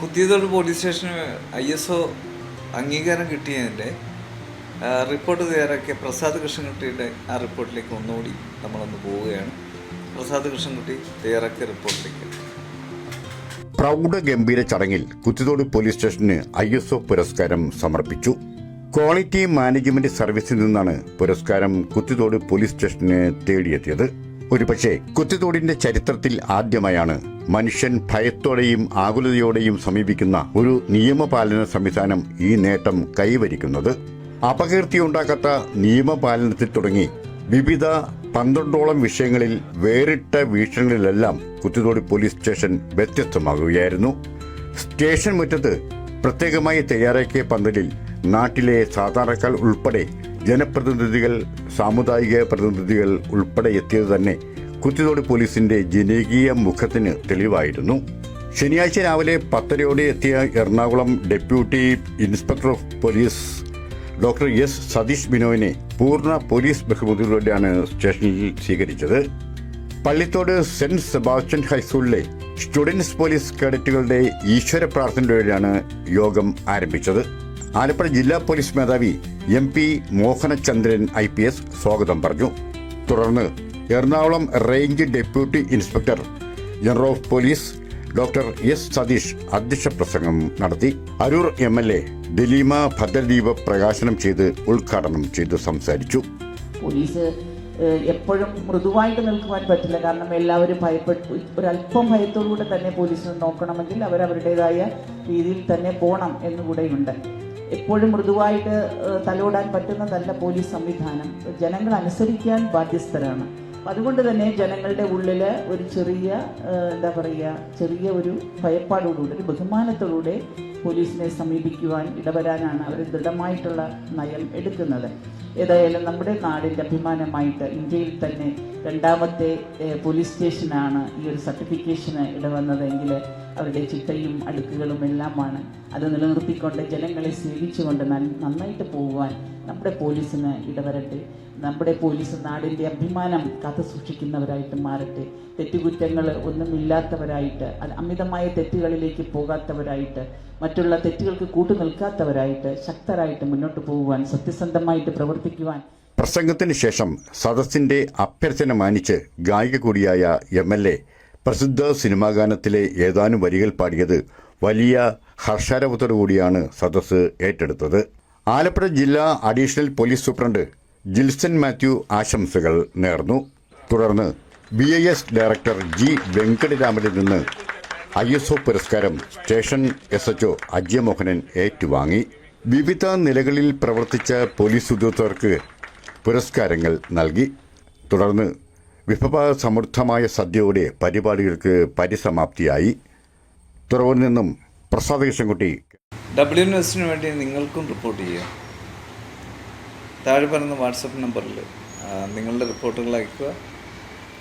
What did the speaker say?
Kuthiyathode police സ്റ്റേഷന് I S O അംഗീകാരം കിട്ടിയതിന്റെ റിപ്പോർട്ട് തയ്യാറാക്കിയ പ്രസാദ് കൃഷ്ണൻകുട്ടിയുടെ ആ റിപ്പോർട്ടിലേക്ക് ഒന്നുകൂടി നമ്മളൊന്ന് പോവുകയാണ്. പ്രസാദ് കൃഷ്ണൻകുട്ടി തയ്യാറാക്കിയ റിപ്പോർട്ടിലേക്ക് പ്രൗഢഗംഭീര ചടങ്ങിൽ കുത്തിത്തോട് പോലീസ് സ്റ്റേഷന് ഐ എസ് ഒ പുരസ്കാരം സമർപ്പിച്ചു. ക്വാളിറ്റി മാനേജ്മെന്റ് സർവീസിൽ നിന്നാണ് പുരസ്കാരം കുത്തിത്തോട് പോലീസ് സ്റ്റേഷന് തേടിയെത്തിയത്. ഒരുപക്ഷെ കുത്തിത്തോടിന്റെ ചരിത്രത്തിൽ ആദ്യമായാണ് മനുഷ്യൻ ഭയത്തോടെയും ആകുലതയോടെയും സമീപിക്കുന്ന ഒരു നിയമപാലന സംവിധാനം ഈ നേട്ടം കൈവരിക്കുന്നത്. അപകീർത്തിയുണ്ടാക്കാത്ത നിയമപാലനത്തിൽ തുടങ്ങി വിവിധ പന്ത്രണ്ടോളം വിഷയങ്ങളിൽ വേറിട്ട വീക്ഷണങ്ങളിലെല്ലാം കുത്തിതോടി പോലീസ് സ്റ്റേഷൻ വ്യത്യസ്തമാകുകയായിരുന്നു. സ്റ്റേഷൻ മുറ്റത്ത് പ്രത്യേകമായി തയ്യാറാക്കിയ പന്തലിൽ നാട്ടിലെ സാധാരണക്കാർ ഉൾപ്പെടെ ജനപ്രതിനിധികൾ സാമുദായിക പ്രതിനിധികൾ ഉൾപ്പെടെ എത്തിയത് തന്നെ കുത്തിത്തോട് പോലീസിന്റെ ജനകീയ മുഖത്തിന് തെളിവായിരുന്നു. ശനിയാഴ്ച രാവിലെ പത്തരയോടെ എത്തിയ Ernakulam deputy inspector of police doctor S Satheesh ബിനോയിനെ പൂർണ പോലീസ് ബഹുമതികളോടെയാണ് സ്റ്റേഷനിൽ സ്വീകരിച്ചത്. പള്ളിത്തോട് സെന്റ് സെബാസ്റ്റ്യൻ ഹൈസ്കൂളിലെ സ്റ്റുഡൻസ് പോലീസ് കേഡറ്റുകളുടെ ഈശ്വര പ്രാർത്ഥനയോടെയാണ് യോഗം ആരംഭിച്ചത്. ആലപ്പുഴ ജില്ലാ പോലീസ് മേധാവി M P Mohanachandran I P S സ്വാഗതം പറഞ്ഞു. തുടർന്ന് Ernakulam range deputy inspector general of police doctor S Satheesh അധ്യക്ഷ പ്രസംഗം നടത്തി. Aroor M L A Dileema ഭദ്രദീപ പ്രകാശനം ചെയ്ത് ഉദ്ഘാടനം ചെയ്ത് സംസാരിച്ചു. പോലീസ് എപ്പോഴും മൃദുവായിട്ട് നിൽക്കുവാൻ പറ്റില്ല. കാരണം എല്ലാവരും ഭയപ്പെട്ടു ഒരല്പം ഭയത്തോടുകൂടെ തന്നെ പോലീസിനെ നോക്കണമെങ്കിൽ അവരവരുടേതായ രീതിയിൽ തന്നെ പോകണം എന്നുകൂടെയുണ്ട് എപ്പോഴും മൃദുവായിട്ട് തലോടാൻ പറ്റുന്നതല്ല പോലീസ് സംവിധാനം. ജനങ്ങൾ അനുസരിക്കാൻ ബാധ്യസ്ഥരാണ്. അതുകൊണ്ട് തന്നെ ജനങ്ങളുടെ ഉള്ളിൽ ഒരു ചെറിയ എന്താ പറയുക ചെറിയ ഒരു ഭയപ്പാടോടുകൂടി ഒരു ബഹുമാനത്തോടുകൂടെ പോലീസിനെ സമീപിക്കുവാൻ ഇടവരാനാണ് അവർ ദൃഢമായിട്ടുള്ള നയം എടുക്കുന്നത്. ഏതായാലും നമ്മുടെ നാടിന്റെ അഭിമാനമായിട്ട് ഇന്ത്യയിൽ തന്നെ രണ്ടാമത്തെ പോലീസ് സ്റ്റേഷനാണ് ഈ ഒരു സർട്ടിഫിക്കേഷന് ഇടവന്നതെങ്കിൽ അവരുടെ ചിട്ടയും അടുക്കുകളും എല്ലാമാണ്. അത് നിലനിർത്തിക്കൊണ്ട് ജനങ്ങളെ സേവിച്ചുകൊണ്ട് നന്നായിട്ട് പോകുവാൻ നമ്മുടെ പോലീസിന് ഇടവരട്ടെ. നമ്മുടെ പോലീസ് നാടിന്റെ അഭിമാനം കാത്തു സൂക്ഷിക്കുന്നവരായിട്ട് മാറട്ടെ. തെറ്റുകുറ്റങ്ങൾ ഒന്നുമില്ലാത്തവരായിട്ട് അമിതമായ തെറ്റുകളിലേക്ക് പോകാത്തവരായിട്ട് മറ്റുള്ള തെറ്റുകൾക്ക് കൂട്ടു നിൽക്കാത്തവരായിട്ട് ശക്തരായിട്ട് മുന്നോട്ട് പോകുവാൻ സത്യസന്ധമായിട്ട് പ്രവർത്തിക്കുവാൻ. പ്രസംഗത്തിന് ശേഷം സദസ്സിന്റെ അഭ്യർത്ഥന മാനിച്ച് ഗായിക കൂടിയായ എം എൽ എ പ്രസിദ്ധ സിനിമാ ഗാനത്തിലെ ഏതാനും വരികൾ പാടിയത് വലിയ ഹർഷാരവത്തോടുകൂടിയാണ് സദസ് ഏറ്റെടുത്തത്. ആലപ്പുഴ ജില്ലാ additional police superintendent Jilson Mathew ആശംസകൾ നേർന്നു. തുടർന്ന് B I S director G വെങ്കടരാമനിൽ നിന്ന് ഐ എസ് ഒ പുരസ്കാരം station S H O Ajayamohanan ഏറ്റുവാങ്ങി. വിവിധ നിലകളിൽ പ്രവർത്തിച്ച പോലീസ് ഉദ്യോഗസ്ഥർക്ക് പുരസ്കാരങ്ങൾ നൽകി. തുടർന്ന് വിഭവ സമൃദ്ധമായ സദ്യയോടെ പരിപാടികൾക്ക് പരിസമാപ്തിയായി. തുറവിൽ നിന്നും പ്രസാദ് കൃഷ്ണൻകുട്ടി. ഡബ്ല്യു ന്യൂസിന് വേണ്ടി നിങ്ങൾക്കും റിപ്പോർട്ട് ചെയ്യാം. താഴെ പറയുന്ന വാട്സപ്പ് നമ്പറിൽ നിങ്ങളുടെ റിപ്പോർട്ടുകൾ അയക്കുക.